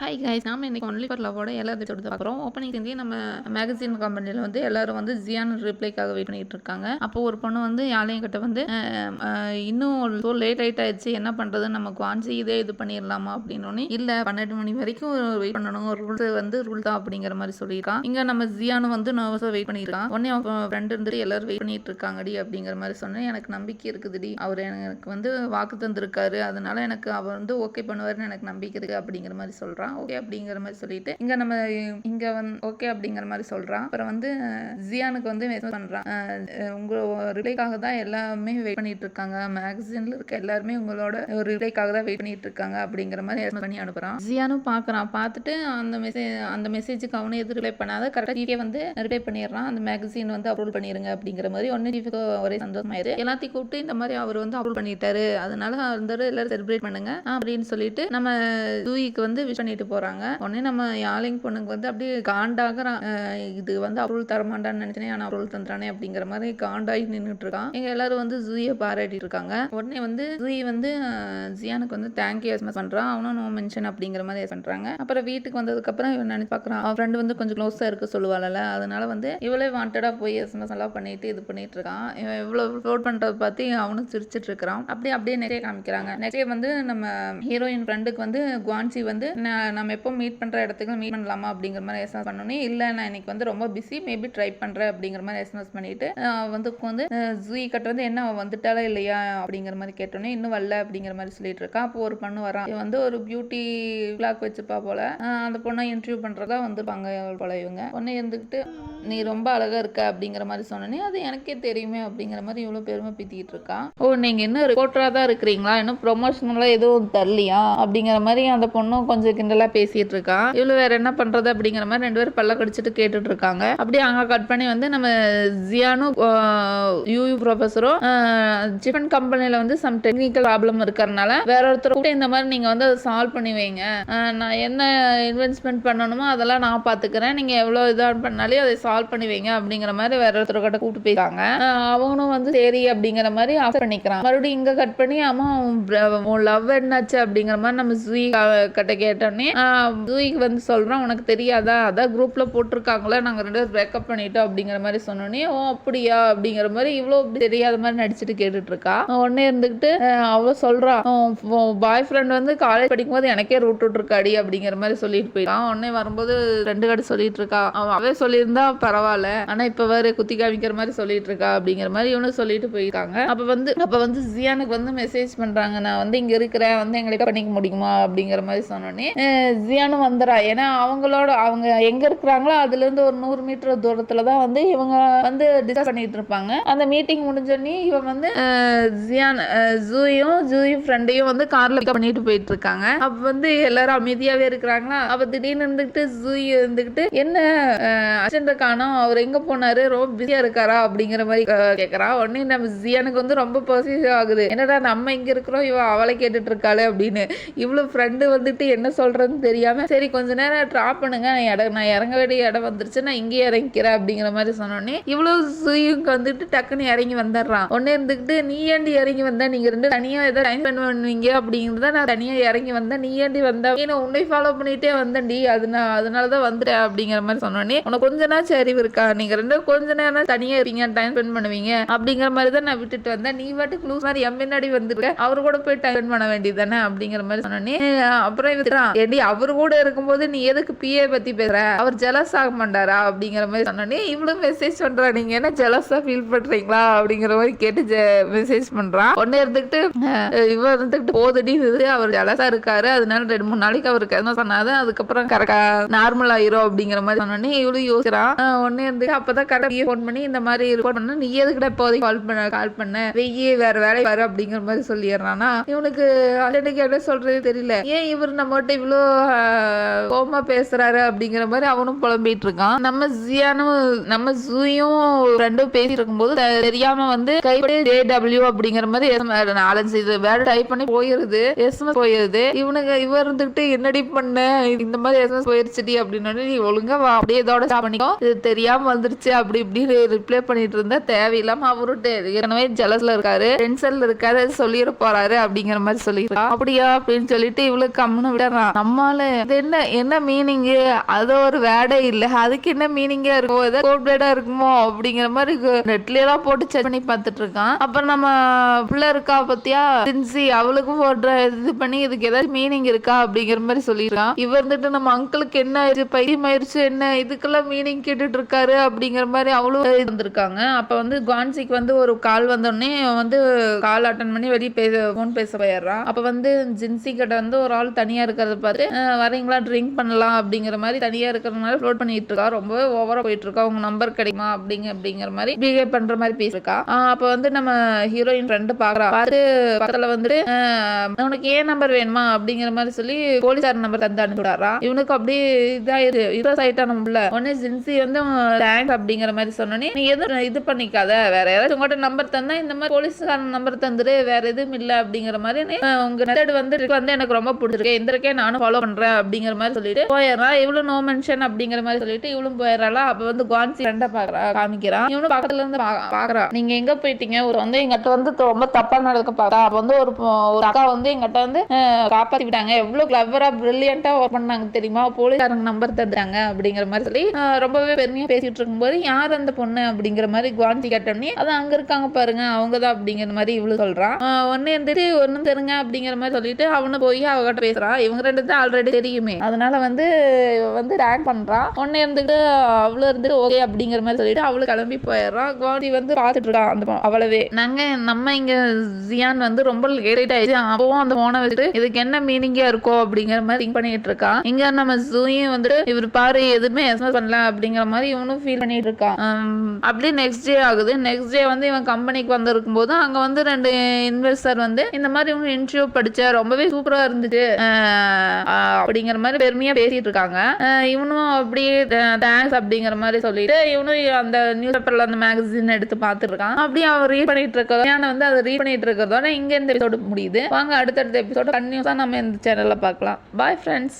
Hi guys நாம இன்னைக்கு only for லவோட எல்லா எபிசோடு பார்க்குறோம். ஓப்பனிங் செஞ்சு நம்ம மேகசின் கம்பெனியில் வந்து எல்லாரும் வந்து ஜியான் ரிப்ளைக்காக வெயிட் பண்ணிட்டு இருக்காங்க. அப்போ ஒரு பொண்ணு வந்து யாழையும் கிட்ட வந்து இன்னும் ஸோ லேட் ஆயிட் ஆயிடுச்சு. என்ன பண்ணுறது நம்ம குவான்சி இதே இது பண்ணிடலாமா? அப்படின்னு இல்லை பன்னெண்டு மணி வரைக்கும் வெயிட் பண்ணணும். ரூல்ஸ் வந்து ரூல் தான். அப்படிங்கிற மாதிரி சொல்லியிருக்கான் இங்கே நம்ம ஜியானும் வந்து நர்வஸாக வெயிட் பண்ணியிருக்கான் உடனே அவன் ஃப்ரெண்டு இருந்துட்டு எல்லாரும் வெயிட் பண்ணிட்டு இருக்காங்கடி அப்படிங்கிற மாதிரி சொன்னேன். எனக்கு நம்பிக்கை இருக்குதுடி. அவர் எனக்கு வந்து வாக்கு தந்திருக்காரு. அதனால எனக்கு அவர் வந்து ஓகே பண்ணுவார்னு எனக்கு நம்பிக்கை இருக்குது அப்படிங்கிற மாதிரி சொல்கிறான் சொல்றான் ஓகே அப்படிங்கிற மாதிரி சொல்லிட்டு இங்க நம்ம இங்க வந்து ஓகே அப்படிங்கிற மாதிரி சொல்றான் அப்புறம் வந்து ஜியானுக்கு வந்து மெசேஜ் பண்றான் அஹ் ரிலேக்காக உங்க தான் எல்லாமே வெயிட் பண்ணிட்டு இருக்காங்க. மேகசின்ல இருக்க எல்லாருமே உங்களோட ஒரு ரிலேக்காக தான் வெயிட் பண்ணிட்டு இருக்காங்க அப்படிங்கிற மாதிரி SMS பண்ணி அனுப்புறான் ஜியானும் பாக்குறான் பார்த்துட்டு அந்த மெசேஜ் அந்த மெசேஜுக்கு அவனே எது ரிப்ளை பண்ணாத கரெக்டாக ஜிகே வந்து ரிப்ளை பண்ணிடுறான் அந்த மேகசின் வந்து அப்ரூவல் பண்ணிருங்க அப்படிங்கிற மாதிரி ஒன்னு ஜிஃபுக்கு ஒரே சந்தோஷமாயிரு. எல்லாத்தையும் கூப்பிட்டு இந்த மாதிரி அவர் வந்து அப்ரூவல் பண்ணிட்டாரு. அதனால வந்து எல்லாரும் செலிப்ரேட் பண்ணுங்க அப்படின்னு சொல்லிட்டு நம்ம ஜூயிக்கு வந்து விஷ் பண்ணிட்டு போறாங்க. உடனே நம்ம யாழிங் பொண்ணுக்கு வந்து அப்படியே காண்டாகிறான் இது வந்து அருள் தரமாட்டான்னு நினைச்சேன் ஆனால் அப்ரூவல் தந்துறானே அப்படிங்கிற மாதிரி காண்டாகி நின்றுட்டு இருக்கான் எங்க எல்லாரும் வந்து ஜூயை பாராட்டிட்டு இருக்காங்க உடனே வந்து ஜூய் வந்து ஜியானுக்கு வந்து தேங்க்யூ எஸ்மஸ் பண்றான் அவனும் நோ மென்ஷன் அப்படிங்கிற மாதிரி SMS பண்றாங்க. அப்புறம் வீட்டுக்கு வந்ததுக்கு அப்புறம் இவன் நினைச்சு பார்க்கறான் அவன் ஃப்ரெண்டு வந்து கொஞ்சம் க்ளோஸா இருக்க சொல்லுவாள்ல அதனால வந்து இவளே வாண்டடா போய் எஸ்எம்எஸ் எல்லாம் பண்ணிட்டு இது பண்ணிட்டு இருக்கான் இவன் இவ்வளவு ஃப்ளோட் பண்றத பார்த்து அவனும் சிரிச்சிட்டு இருக்கிறான் அப்படியே அப்படியே நிறைய காமிக்கிறாங்க. நிறைய வந்து நம்ம ஹீரோயின் ஃப்ரெண்டுக்கு வந்து குவான்சி வந்து "நான் நம்ம எப்போ மீட் பண்ணுற இடத்துக்கு மீட் பண்ணலாமா அப்படிங்கிற மாதிரி எஸ்எம்எஸ் பண்ணோன்னே இல்லை நான் இன்னைக்கு வந்து ரொம்ப பிஸி மேபி ட்ரை பண்ணுறேன் அப்படிங்கிற மாதிரி எஸ்எம்எஸ் பண்ணிட்டு வந்து வந்து ஜூயி கட்ட வந்து என்ன அவள் வந்துட்டாளா இல்லையா? அப்படிங்கிற மாதிரி கேட்டோன்னே இன்னும் வரல அப்படிங்கிற மாதிரி சொல்லிட்டு இருக்கா. அப்போ ஒரு பொண்ணு வரான் இவன் வந்து ஒரு பியூட்டி பிளாக் வச்சுப்பா போல. அந்த பொண்ணை இன்டர்வியூ பண்ணுறதா வந்துருப்பாங்க போல இவங்க. பொண்ணை இருந்துக்கிட்டு நீ ரொம்ப அழகாக இருக்க அப்படிங்கிற மாதிரி சொன்னோன்னே அது எனக்கே தெரியுமே அப்படிங்கிற மாதிரி இவ்வளோ பெருமை பீத்திக்கிட்டு இருக்கான் ஓ நீங்கள் இன்னும் ரிப்போர்ட்டராக தான் இருக்கிறீங்களா? இன்னும் ப்ரொமோஷனெலாம் எதுவும் தரலையா? அப்படிங்கிற மாதிரி அந்த பொண்ணும் கொஞ்சம் கிண்டல் பேசிட்டு இருக்கான் இவ்வளவு வேற என்ன பண்றது அப்படிங்கிற மாதிரி ரெண்டு பேரும் பல்ல கடிச்சிட்டு கேட்டுட்டு இருக்காங்க. அப்படியே அங்க கட் பண்ணி வந்து நம்ம ஜியானும் யூயூ ப்ரொஃபஸரும் சிஃபன் கம்பெனில வந்து சம் டெக்னிக்கல் ப்ராப்ளம் இருக்கிறனால வேற ஒருத்தர் கூட இந்த மாதிரி நீங்க வந்து அதை சால்வ் பண்ணி வைங்க. நான் என்ன இன்வெஸ்ட்மெண்ட் பண்ணணுமோ அதெல்லாம் நான் பாத்துக்கிறேன். நீங்க எவ்வளவு இதா பண்ணாலே அதை சால்வ் பண்ணி வைங்க அப்படிங்கிற மாதிரி வேற ஒருத்தர் கிட்ட கூப்பிட்டு போயிருக்காங்க. அவனும் வந்து சரி அப்படிங்கிற மாதிரி ஆஃபர் பண்ணிக்கிறான். மறுபடியும் இங்க கட் பண்ணி அம்மா உன் லவ் என்னாச்சு அப்படிங்கிற மாதிரி நம்ம ஜூயி கிட்ட கேட்டோடனே ஜூயிக்கு வந்து சொல்கிறோம் உனக்கு தெரியாதா? அதான் குரூப்பில் போட்டிருக்காங்களே நாங்கள் ரெண்டு பேரும் பிரேக்கப் பண்ணிட்டோம் அப்படிங்கிற மாதிரி சொன்னோடனே ஓ அப்படியா? அப்படிங்கிற மாதிரி இவ்வளோ தெரியாத மாதிரி நடிச்சுட்டு கேட்டுட்ருக்கா. உடனே இருந்துக்கிட்டு அவள் சொல்கிறான் பாய் ஃப்ரெண்ட் வந்து காலேஜ் படிக்கும்போது எனக்கே ரூட் விட்டுருக்காடி அப்படிங்கிற மாதிரி சொல்லிட்டு போயிட்டான் உடனே வரும்போது ரெண்டு கடை சொல்லிட்டு இருக்கா அவன் சொல்லியிருந்தா பரவாயில்ல ஆனால் இப்போ வேறு குத்தி காமிக்கிற மாதிரி சொல்லிட்டு இருக்கா அப்படிங்கிற மாதிரி இவனும் சொல்லிட்டு போயிருக்காங்க. அப்போ வந்து அப்போ வந்து ஜியானுக்கு வந்து மெசேஜ் பண்ணுறாங்க நான் வந்து இங்கே இருக்கிறேன் வந்து எங்களுக்கு பண்ணிக்க முடியுமா? அப்படிங்கிற மாதிரி சொன்னோடனே ஈஸியானு ஜியானும் வந்துடா ஏன்னா அவங்களோட அவங்க எங்கே இருக்கிறாங்களோ அதுலேருந்து ஒரு நூறு மீட்டர் தூரத்தில் தான் வந்து இவங்க வந்து டிஸ்கஸ் பண்ணிகிட்டு இருப்பாங்க. அந்த மீட்டிங் முடிஞ்சோடனே இவன் வந்து ஜியான் ஜூயும் ஜூயும் ஃப்ரெண்டையும் வந்து காரில் பிக்கப் பண்ணிட்டு போயிட்டு இருக்காங்க. அப்போ வந்து எல்லாரும் அமைதியாகவே இருக்கிறாங்களா? அவள் திடீர்னு இருந்துக்கிட்டு ஜூய் இருந்துக்கிட்டு என்ன அர்ஜென்ட காணோம் அவர் எங்கே போனார்? ரொம்ப பிஸியாக இருக்காரா? அப்படிங்கிற மாதிரி கேட்குறா உடனே நம்ம ஜியானுக்கு வந்து ரொம்ப பொசிட்டிவ் ஆகுது. என்னடா நம்ம இங்கே இருக்கிறோம். இவன் அவளை கேட்டுட்டு இருக்காளே அப்படின்னு. இவ்வளோ ஃப்ரெண்டு வந்துட்டு என்ன சொல்றதுன்னு தெரியாம சரி கொஞ்ச நேரம் ட்ராப் பண்ணுங்க. நான் இட நான் இறங்க வேண்டிய இடம் வந்துருச்சு. நான் இங்கேயே இறங்கிக்கிறேன் அப்படிங்கிற மாதிரி சொன்னோடனே இவ்வளவு சுயுக்கு வந்துட்டு டக்குன்னு இறங்கி வந்துடுறான் உடனே இருந்துக்கிட்டு நீ ஏண்டி இறங்கி வந்தா? நீங்க ரெண்டு தனியா ஏதோ டைம் ஸ்பெண்ட் பண்ணுவீங்க அப்படிங்கிறத நான் தனியா இறங்கி வந்தேன். நீ ஏண்டி வந்தா? நான் உன்னை ஃபாலோ பண்ணிட்டே வந்தேன்டி. அது நான் அதனாலதான் வந்துட்டேன் அப்படிங்கிற மாதிரி சொன்னோடனே உனக்கு கொஞ்ச நேரம் அறிவு இருக்கா? நீங்க ரெண்டு கொஞ்ச நேரம் தனியா இருப்பீங்க டைம் ஸ்பெண்ட் பண்ணுவீங்க அப்படிங்கிற மாதிரி தான் நான் விட்டுட்டு வந்தேன். நீ பாட்டுக்கு க்ளூஸ் மாதிரி எம் பின்னாடி வந்துருக்க. அவரு கூட போய் டைம் ஸ்பெண்ட் பண்ண வேண்டியது தானே? அப்படிங்கிற மாதிரி சொன்னோடனே அப்புறம் இவன் ஏடி அவரு கூட இருக்கும்போது நீ எதுக்கு பிஏ பத்தி பேசுற? அவர் ஜெலஸ் ஆக மாட்டாரா? அப்படிங்கிற மாதிரி சொன்னோடனே இவ்வளவு மெசேஜ் பண்றா. நீங்க என்ன ஜெலஸா ஃபீல் பண்றீங்களா? அப்படிங்கிற மாதிரி கேட்டு மெசேஜ் பண்றான். உடனே இருந்துகிட்டு இவன் இருந்துகிட்டு போதடி இது அவர் ஜெலஸா இருக்காரு. அதனால ரெண்டு மூணு நாளைக்கு அவருக்கு என்ன சொன்னாதான் அதுக்கப்புறம் கரெக்டா நார்மல் ஆயிரும் அப்படிங்கிற மாதிரி சொன்னோடனே இவ்வளவு யோசிக்கிறான். அஹ் இருந்து அப்பதான் கரெக்டாக ஃபோன் பண்ணி இந்த மாதிரி ரிப்போர்ட் பண்ண நீ எதுக்கிட்ட இப்போதைக்கு கால் பண்ண கால் பண்ண? வெய்யே வேற வேலை வர அப்படிங்கிற மாதிரி சொல்லிடுறானா. இவனுக்கு அன்னைக்கு என்ன சொல்றது தெரியல. ஏன் இவர் நம்மகிட்ட இவ்வளோ கோமா பேசுறாரு அப்படிங்கிற மாதிரி அவனும் புலம்பிட்டு இருக்கான் நம்ம ஜியானும் நம்ம ஜூயும் ரெண்டும் பேசி இருக்கும்போது தெரியாம வந்து கைப்படி ஜே டபிள்யூ அப்படிங்கிற மாதிரி நாலஞ்சு இது வேற டைப் பண்ணி போயிருது. எஸ்எம்எஸ் போயிருது. இவனுக்கு இவர் இருந்துகிட்டு என்னடி பண்ண? இந்த மாதிரி எஸ்எம்எஸ் போயிருச்சுடி அப்படின்னு நீ ஒழுங்கா வா. அப்படியே இதோட stop பண்ணிக்கோ. இது தெரியாம வந்துருச்சு அப்படி இப்படின்னு ரிப்ளை பண்ணிட்டு இருந்தா தேவையில்லாம அவரும் டெ- ஏற்கனவே ஜலஸ்ல இருக்காரு. டென்ஷன்ல இருக்காரு. சொல்லிட போறாரு அப்படிங்கிற மாதிரி சொல்லிடுறான் அப்படியா அப்படின்னு சொல்லிட்டு இவளுக்கு கம்முன்னு விடறான் அம்மால இது என்ன என்ன மீனிங்கு அது ஒரு வேடே இல்லை. அதுக்கு என்ன மீனிங்கா இருக்கும் ஏதாவது கோட் இருக்குமோ? அப்படிங்கிற மாதிரி நெட்ல எல்லாம் போட்டு செக் பண்ணி பார்த்துட்டு இருக்கான் அப்புறம் நம்ம பிள்ளை இருக்கா பத்தியா? சின்சி அவளுக்கும் போடுற இது பண்ணி இதுக்கு ஏதாவது மீனிங் இருக்கா? அப்படிங்கிற மாதிரி சொல்லியிருக்கான் இவர் இருந்துட்டு நம்ம அங்கிளுக்கு என்ன ஆயிடுச்சு பைத்தியம் ஆயிடுச்சு என்ன இதுக்கெல்லாம் மீனிங் கேட்டுட்டு இருக்காரு அப்படிங்கிற மாதிரி அவளும் இருந்திருக்காங்க அப்ப வந்து குவான்சிக்கு வந்து ஒரு கால் வந்தோடனே அவன் வந்து கால் அட்டன் பண்ணி வெளியே பேச போன் பேச போயிடுறான். அப்ப வந்து ஜின்சி கிட்ட வந்து ஒரு ஆள் தனியா இருக்கிறத பார்த்து "அஹ், வரீங்களா? ட்ரிங்க் பண்ணலாம் அப்படிங்கிற மாதிரி தனியா இருக்கிறதுனால ஃப்ளோட் பண்ணிட்டு இருக்கா. ரொம்பவே ஓவரா போயிட்டு இருக்கா. உங்க நம்பர் கிடைக்குமா? அப்படிங்க அப்படிங்கிற மாதிரி பிஹேவ் பண்ற மாதிரி பேசிருக்கா. அப்போ அப்ப வந்து நம்ம ஹீரோயின் ஃப்ரெண்டு பாக்குறா. பார்த்து பக்கத்துல வந்துட்டு உனக்கு ஏன் நம்பர் வேணுமா? அப்படிங்கிற மாதிரி சொல்லி போலீஸார் நம்பர் தந்து அனுப்பிடுறா இவனுக்கு அப்படியே இதாயிரு இன்ட்ரெஸ்ட் ஆயிட்டா நம்மள உடனே ஜின்சி வந்து தேங்க்ஸ் அப்படிங்கிற மாதிரி சொன்னோன்னே நீ எதுவும் இது பண்ணிக்காத. வேற யாராச்சும் உங்கள்கிட்ட நம்பர் தந்தா இந்த மாதிரி போலீஸ்காரன் நம்பர் தந்துரு. வேற எதுவும் இல்லை அப்படிங்கிற மாதிரி நீ, உங்க மெத்தட் வந்து வந்து எனக்கு ரொம்ப பிடிச்சிருக்கு. இந்த இருக்கே நானும் ஃபாலோ பண்றேன் அப்படிங்கிற மாதிரி சொல்லிட்டு போயிடுறான் இவளும் நோ மென்ஷன் அப்படிங்கிற மாதிரி சொல்லிட்டு இவளும் போயிடறாளா. அப்ப வந்து குவான்சி ஃப்ரெண்டை பாக்குறா காமிக்கிறான் இவனும் பக்கத்துல இருந்து பார்க்குறான் நீங்கள் நீங்க எங்க போயிட்டீங்க? ஒரு வந்து எங்கிட்ட வந்து ரொம்ப தப்பா நடக்க பார்த்தா அப்ப வந்து ஒரு ஒரு அக்கா வந்து எங்கிட்ட வந்து காப்பாற்றி காப்பாத்தி விட்டாங்க. எவ்வளவு கிளவரா பிரில்லியண்டா ஒர்க் பண்ணாங்க தெரியுமா? போலீஸ்காரங்க நம்பர் தந்தாங்க அப்படிங்கிற மாதிரி சொல்லி ரொம்பவே பெருமையா பேசிட்டு இருக்கும்போது யார் அந்த பொண்ணு? அப்படிங்கிற மாதிரி குவான்சி கேட்டோடனே அது அங்க இருக்காங்க பாருங்க. அவங்கதான். அப்படிங்கிற மாதிரி இவ்வளவு சொல்றான் ஒன்று ஒண்ணு இருந்துட்டு ஒண்ணும் அப்படிங்கிற மாதிரி சொல்லிட்டு அவனு போய் அவகிட்ட பேசுறான் இவங்க ரெண்டு தான் ஆல்ரெடி தெரியுமே. அதனால வந்து வந்து ரேங்க் பண்றான். ஒன்னு இருந்துட்டு அவ்வளோ இருந்துட்டு ஓகே அப்படிங்கிற மாதிரி சொல்லிட்டு அவளு கிளம்பி போயிடுறான். குவான்சி வந்து பாத்துட்டு இருக்கான் அந்த அவ்வளவே நாங்கள் நாங்க நம்ம இங்க ஜியான் வந்து ரொம்ப லேட் ஆயிடுச்சு. அப்பவும் அந்த போனை வச்சுட்டு இதுக்கு என்ன மீனிங்கா இருக்கோ அப்படிங்கிற மாதிரி திங்க் பண்ணிட்டு இருக்கான். இங்க நம்ம ஜூயும் வந்துட்டு இவர் பாரு எதுவுமே எஸ்எம்எஸ் பண்ணல அப்படிங்கிற மாதிரி இவனும் ஃபீல் பண்ணிட்டு இருக்கான். அப்படியே நெக்ஸ்ட் டே ஆகுது. நெக்ஸ்ட் டே வந்து இவன் கம்பெனிக்கு வந்திருக்கும் போது அங்க வந்து ரெண்டு இன்வெஸ்டர் வந்து இந்த மாதிரி இவங்க இன்டர்வியூ படிச்ச ரொம்பவே சூப்பரா இருந்துச்சு. அப்படிங்கிற மாதிரி பெருமையா பேசிட்டு இருக்காங்க. இவனும் அப்படியே தேங்க்ஸ் அப்படிங்கிற மாதிரி சொல்லிட்டு இவனும் அந்த நியூஸ் பேப்பர்ல அந்த மேகசின் எடுத்து பார்த்துட்டு இருக்கான். அப்படியே அவன் ரீட் பண்ணிட்டு இருக்கா வந்து அதை ரீட் பண்ணிட்டு இருக்கிறதோட இங்க இந்த எபிசோடு முடியுது. வாங்க அடுத்தடுத்த எபிசோட கண்டினியூஸா நம்ம இந்த சேனல்ல பார்க்கலாம். Bye friends